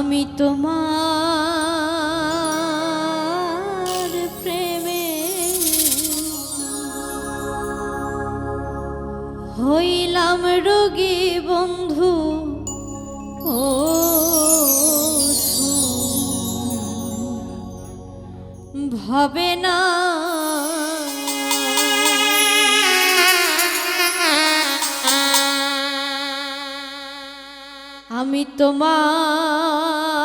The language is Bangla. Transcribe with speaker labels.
Speaker 1: আমি তোমার প্রেমে হইলাম রোগী বন্ধু ও ভবে আমি তোমার